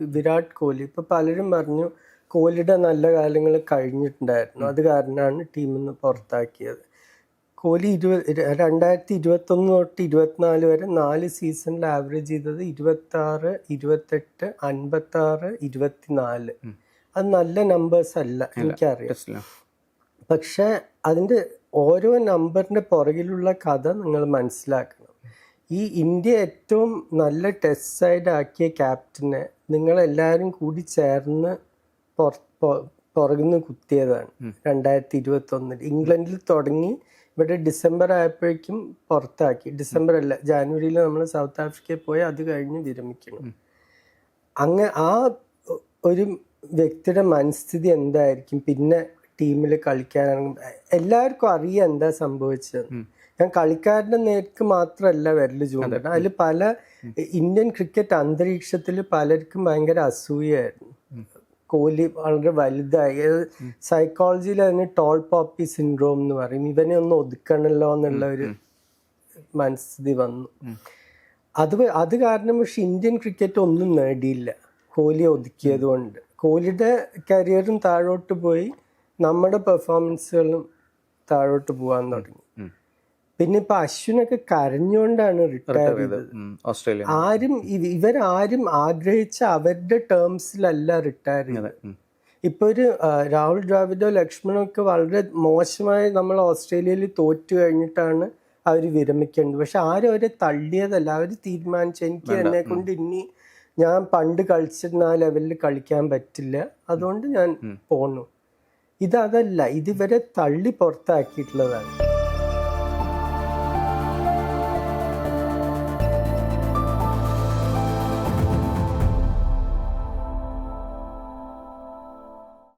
വിരാട് കോഹ്ലി. ഇപ്പൊ പലരും പറഞ്ഞു കോഹ്ലിയുടെ നല്ല കാലങ്ങൾ കഴിഞ്ഞിട്ടുണ്ടായിരുന്നു. അത് കാരണമാണ് ടീമിൽ നിന്ന് പുറത്താക്കിയത്. കോഹ്ലി ഇരുപത് രണ്ടായിരത്തി ഇരുപത്തി ഒന്ന് തൊട്ട് ഇരുപത്തിനാല് വരെ നാല് സീസണിൽ ആവറേജ് ചെയ്തത് ഇരുപത്തി ആറ് ഇരുപത്തെട്ട് അൻപത്തി ആറ് ഇരുപത്തിനാല് അത് നല്ല നമ്പേഴ്സ് അല്ല എനിക്കറിയാം. പക്ഷേ പക്ഷെ അതിന്റെ ഓരോ നമ്പറിന്റെ പുറകിലുള്ള കഥ നിങ്ങൾ മനസ്സിലാക്കണം. ഈ ഇന്ത്യ ഏറ്റവും നല്ല ടെസ്റ്റ് സൈഡ് ആക്കിയ ക്യാപ്റ്റനെ നിങ്ങളെല്ലാവരും കൂടി ചേർന്ന് പുറ- പുറകുന്ന് കുത്തിയതാണ് രണ്ടായിരത്തി ഇരുപത്തി ഒന്നിൽ ഇംഗ്ലണ്ടിൽ തുടങ്ങി ഇവിടെ ഡിസംബർ ആയപ്പോഴേക്കും പുറത്താക്കി. ഡിസംബർ അല്ല ജാനുവരിയിൽ നമ്മൾ സൗത്ത് ആഫ്രിക്കയിൽ പോയി അത് കഴിഞ്ഞ് വിരമിക്കണം. അങ്ങ് ആ ഒരു വ്യക്തിയുടെ മനസ്ഥിതി എന്തായിരിക്കും? പിന്നെ ടീമിൽ കളിക്കാനാണെങ്കിൽ എല്ലാവർക്കും അറിയാം എന്താ സംഭവിച്ചത്. ഞാൻ കളിക്കാരുടെ നേർക്ക് മാത്രമല്ല വിരൽ ചൂണ്ടണം അതിൽ പല ഇന്ത്യൻ ക്രിക്കറ്റ് അന്തരീക്ഷത്തിൽ പലർക്കും ഭയങ്കര അസൂയായിരുന്നു. കോഹ്ലി വളരെ വലുതായി. സൈക്കോളജിയിൽ അതിന് ടോൾ പോപ്പി സിൻഡ്രോം എന്ന് പറയും. ഇവനെ ഒന്ന് ഒതുക്കണല്ലോ എന്നുള്ള ഒരു മനസ്ഥിതി വന്നു. അത് അത് കാരണം പക്ഷെ ഇന്ത്യൻ ക്രിക്കറ്റ് ഒന്നും നേടിയില്ല. കോഹ്ലി ഒതുക്കിയത് കൊണ്ട്. കോഹ്ലിയുടെ കരിയറും താഴോട്ട് പോയി. നമ്മുടെ പെർഫോമൻസുകളും താഴോട്ട് പോകാൻ തുടങ്ങി. പിന്നെ ഇപ്പൊ അശ്വിനൊക്കെ കരഞ്ഞുകൊണ്ടാണ് റിട്ടയർ ചെയ്തത്. ഓസ്ട്രേലിയ ആരും ഇവ- ഇവരാരും ആഗ്രഹിച്ച അവരുടെ ടേംസിലല്ല റിട്ടയർ ചെയ്തത്. ഇപ്പൊ ഒരു രാഹുൽ ദ്രാവിഡോ ലക്ഷ്മണോ ഒക്കെ വളരെ മോശമായി നമ്മൾ ഓസ്ട്രേലിയയിൽ തോറ്റു കഴിഞ്ഞിട്ടാണ് അവർ വിരമിക്കേണ്ടത്. പക്ഷെ ആരും അവരെ തള്ളിയതല്ല. അവർ തീരുമാനിച്ചു എനിക്ക് എന്നെ കൊണ്ട് ഇനി ഞാൻ പണ്ട് കളിച്ചിരുന്ന ആ ലെവലിൽ കളിക്കാൻ പറ്റില്ല. അതുകൊണ്ട് ഞാൻ പോന്നു. ഇതതല്ല ഇതിവരെ തള്ളി പുറത്താക്കിയിട്ടുള്ളതാണ്.